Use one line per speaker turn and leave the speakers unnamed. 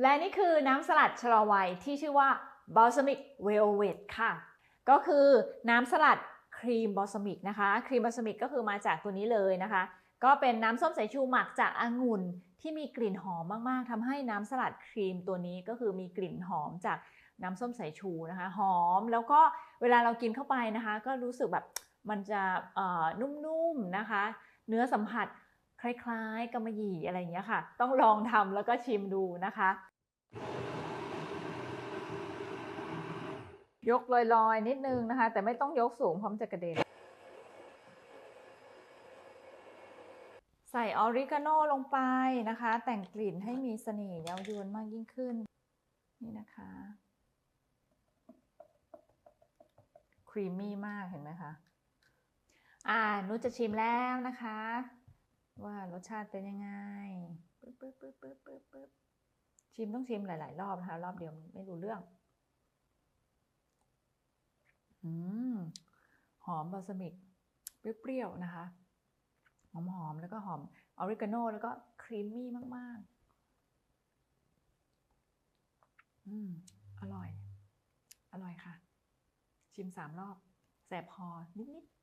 และนี่คือน้ำสลัดชะลอวัยที่ชื่อว่า Balsamic Velvet ค่ะ ก็คือน้ำสลัดครีมบอลซามิกนะคะ ครีมบอลซามิกก็คือมาจากตัวนี้เลยนะคะ ก็เป็นน้ำส้มสายชูหมักจากองุ่นที่มีกลิ่นหอมมาก ๆทำให้น้ำสลัดครีมตัวนี้ก็คือมีกลิ่นหอมจากน้ำส้มสายชูนะคะ หอมแล้วก็เวลาเรากินเข้าไปนะคะ ก็รู้สึกแบบมันจะนุ่มๆนะคะ เนื้อสัมผัส คล้ายๆกำมะหยี่อะไรอย่างเงี้ยค่ะ ต้องลองทำแล้วก็ชิมดูนะคะ ยกลอยๆ นิดนึงนะคะ แต่ไม่ต้องยกสูงเพราะมันจะกระเด็น ใส่ออริกาโนลงไปนะคะ แต่งกลิ่นให้มีเสน่ห์เย้ายวนมากยิ่งขึ้น นี่นะคะครีมมี่มากเห็นไหมคะ อ่านุชจะชิมแล้วนะคะ ว่ารสชาติเป็นยังไงปึ๊บปึ๊บปึ๊บปึ๊บปึ๊บปึ๊บชิมต้องชิมหลาย ๆ รอบนะคะรอบเดียวไม่รู้เรื่อง อืม หอมบาสมิก เปรี้ยวๆนะคะ หอมๆแล้วก็หอมออริกาโนแล้วก็ครีมมี่มาก ๆ อืม อร่อย อร่อยค่ะ ชิมสามรอบ แสบคอนิด ๆ